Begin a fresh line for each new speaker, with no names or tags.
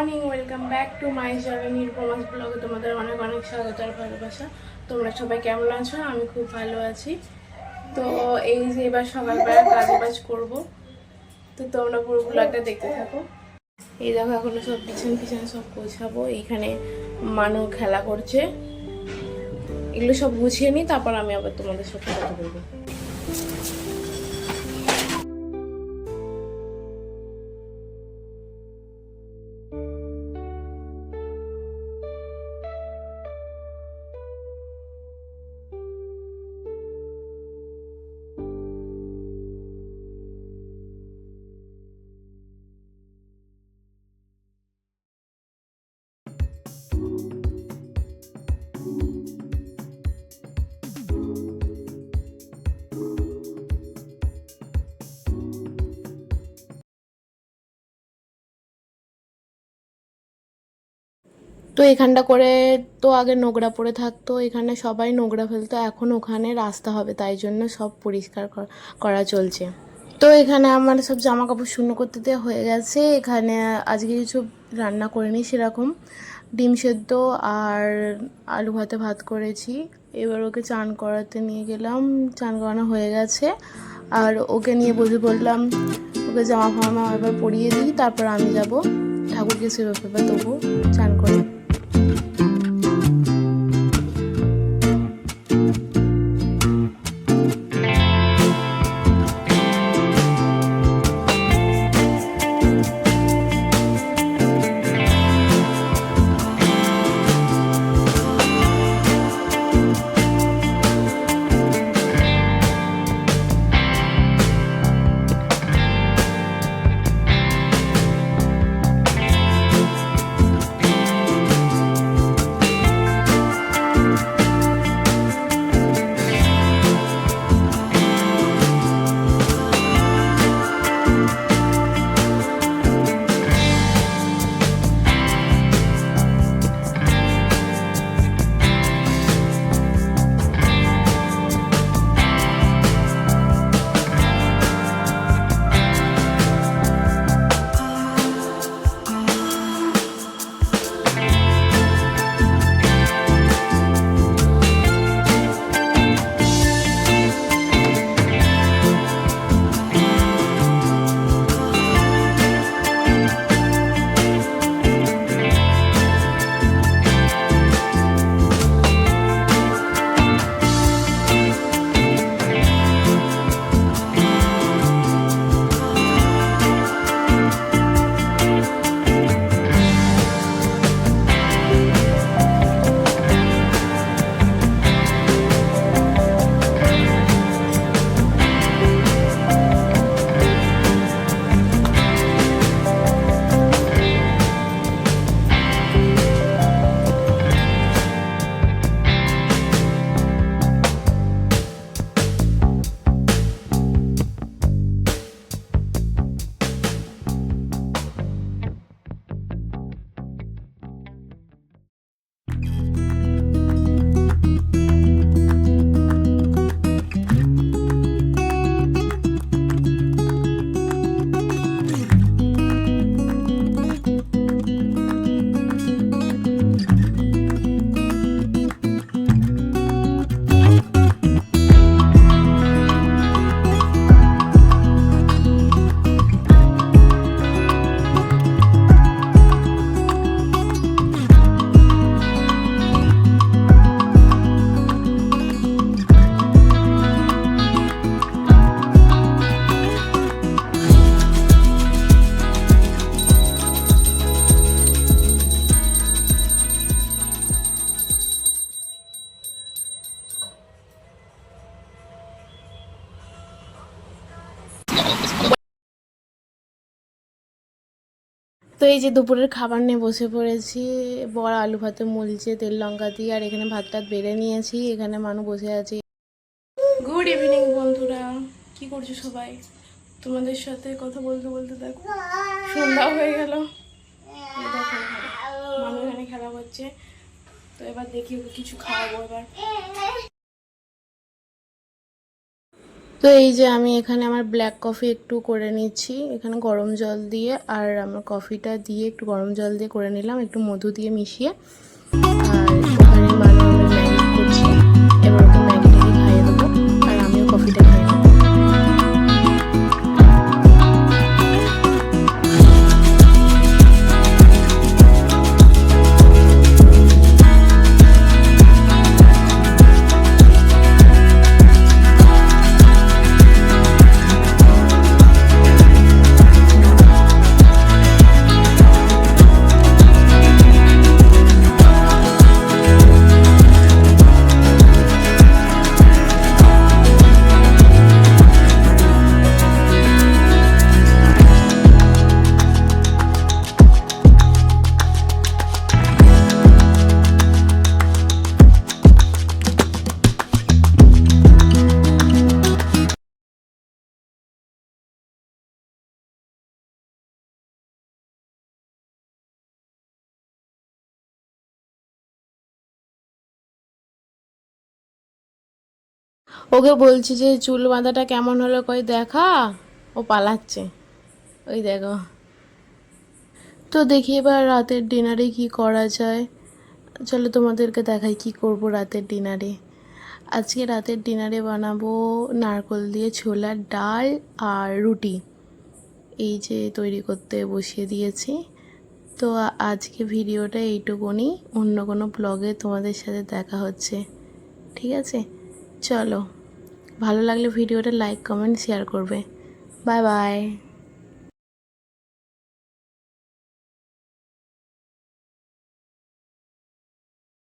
Morning, welcome back to my channel Nirupama's ব্লগে তোমাদের অনেক অনেক স্বাগত আর ভালোবাসা। তোমরা সবাই কেমন আছো? আমি খুব ভালো আছি। তো এই যে এবার সকালবেলা কাজ বাজ করব, তো তোমরা পুরো ব্লগটা দেখতে থাকো। এই দেখো, এখনও সব পিছন পিছন সব গোছাবো। এইখানে মানু খেলা করছে। এগুলো সব গুছিয়ে নিই, তারপর আমি আবার তোমাদের সাথে কথা বলব। তো এখানটা করে তো আগে নোংরা পড়ে থাকতো, এখানে সবাই নোংরা ফেলতো, এখন ওখানে রাস্তা হবে, তাই জন্য সব পরিষ্কার কর- চলছে। তো এখানে আমার সব জামা কাপড় শূন্য করতে দেওয়া হয়ে গেছে, এখানে আজকে কিছু রান্না করিনি সেরকম। ডিম সেদ্ধ আর আলু ভাতে ভাত করেছি, এবার ওকে চান করাতে নিয়ে গেলাম, চান করানো হয়ে গেছে। আর ওকে নিয়ে বসে পড়লাম, ওকে জামা ফামা এবার পরিয়ে দিই, তারপর আমি যাব, ঠাকুরকে সেবা ফেবা দেবো, চান করে। তো এই যে দুপুরের খাবার নিয়ে বসে পড়েছি। বড় আলু ভাতে মলছে তেল লঙ্কা দিয়ে, আর এখানে ভাত টাত বেড়ে নিয়েছি। এখানে মানুষ বসে আছে। গুড ইভিনিং বন্ধুরা। কি করছ সবাই? তোমাদের সাথে কথা বলতে বলতে দেখো, সন্ধ্যা হয়ে গেল। মানুষ এখানে খেলা করছে। তো এবার দেখি কিছু খাওয়াবো এবার। তো এই যে আমি এখানে আমার ব্ল্যাক কফি একটু করে নিচ্ছি। এখানে গরম জল দিয়ে আর আমার কফিটা দিয়ে একটু গরম জল দিয়ে করে নিলাম, একটু মধু দিয়ে মিশিয়ে। ওকে বলছি যে, চুল বাঁধাটা কেমন হলো কই দেখা? ও পালাচ্ছে। ওই দেখো। তো দেখি এবার রাতের ডিনারে কি করা যায়। চলো তোমাদেরকে দেখাই কি করব রাতের ডিনারে। আজকে রাতের ডিনারে বানাবো নারকল দিয়ে ছোলার ডাল আর রুটি। এই যে তৈরি করতে বসিয়ে দিয়েছি। তো আজকে ভিডিওটা এইটুকুনি। অন্য কোনো ব্লগে তোমাদের সাথে দেখা হচ্ছে। ঠিক আছে? চলো। ভালো লাগলে ভিডিওটা লাইক কমেন্ট শেয়ার করবে। Bye bye